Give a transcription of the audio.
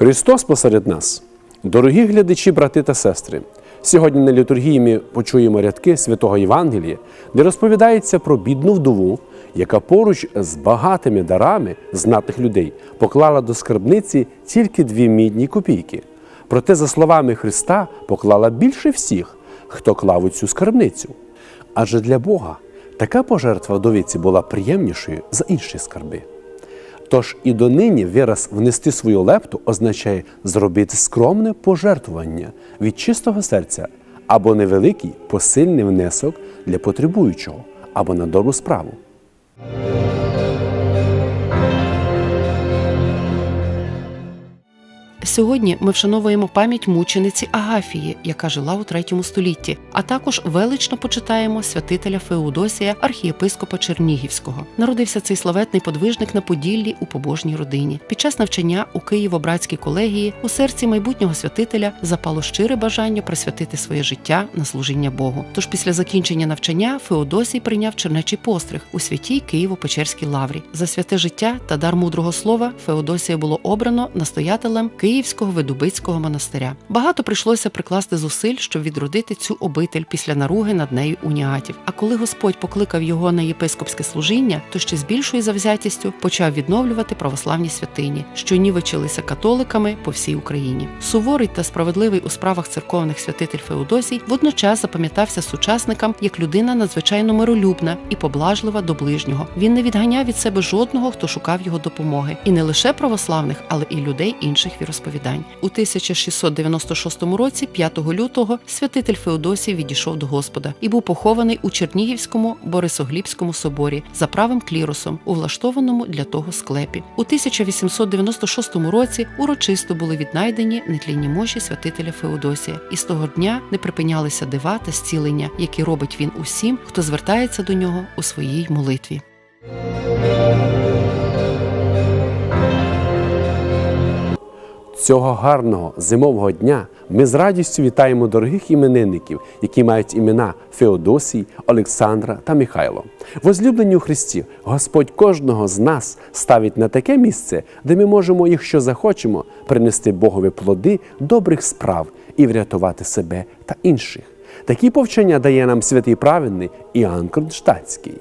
Христос посеред нас. Дорогі глядачі, брати та сестри. Сьогодні на літургії ми почуємо рядки святого Євангелія, де розповідається про бідну вдову, яка поруч з багатими дарами знатних людей поклала до скарбниці тільки дві мідні копійки. Проте, за словами Христа, поклала більше всіх, хто клав у цю скарбницю. Адже для Бога така пожертва вдовиці була приємнішою за інші скарби. Тож і донині вираз внести свою лепту означає зробити скромне пожертвування від чистого серця або невеликий посильний внесок для потребуючого, або на добру справу. Сьогодні ми вшановуємо пам'ять мучениці Агафії, яка жила у третьому столітті, а також велично почитаємо святителя Феодосія, архієпископа Чернігівського. Народився цей славетний подвижник на Поділлі у побожній родині. Під час навчання у Києво-Братській колегії у серці майбутнього святителя запало щире бажання присвятити своє життя на служіння Богу. Тож після закінчення навчання Феодосій прийняв чернечий постриг у святій Києво-Печерській лаврі. За святе життя та дар мудрого слова Феодосія було обрано настоятелем Київського Видубицького монастиря. Багато прийшлося прикласти зусиль, щоб відродити цю обитель після наруги над нею уніатів. А коли Господь покликав його на єпископське служіння, то ще з більшою завзятістю почав відновлювати православні святині, що нівечилися католиками по всій Україні. Суворий та справедливий у справах церковних святитель Феодосій водночас запам'ятався сучасникам як людина надзвичайно миролюбна і поблажлива до ближнього. Він не відганяв від себе жодного, хто шукав його допомоги, і не лише православних, але і людей інших віросповідань. У 1696 році, 5 лютого, святитель Феодосій відійшов до Господа і був похований у Чернігівському Борисоглібському соборі за правим кліросом, у влаштованому для того склепі. У 1896 році урочисто були віднайдені нетлінні мощі святителя Феодосія, і з того дня не припинялися дива та зцілення, які робить він усім, хто звертається до нього у своїй молитві. Цього гарного зимового дня ми з радістю вітаємо дорогих іменинників, які мають імена Феодосій, Олександра та Михайло. Возлюблені у Христі, Господь кожного з нас ставить на таке місце, де ми можемо, якщо захочемо, принести Богові плоди добрих справ і врятувати себе та інших. Такі повчення дає нам святий праведний Іоанн Кронштадтський.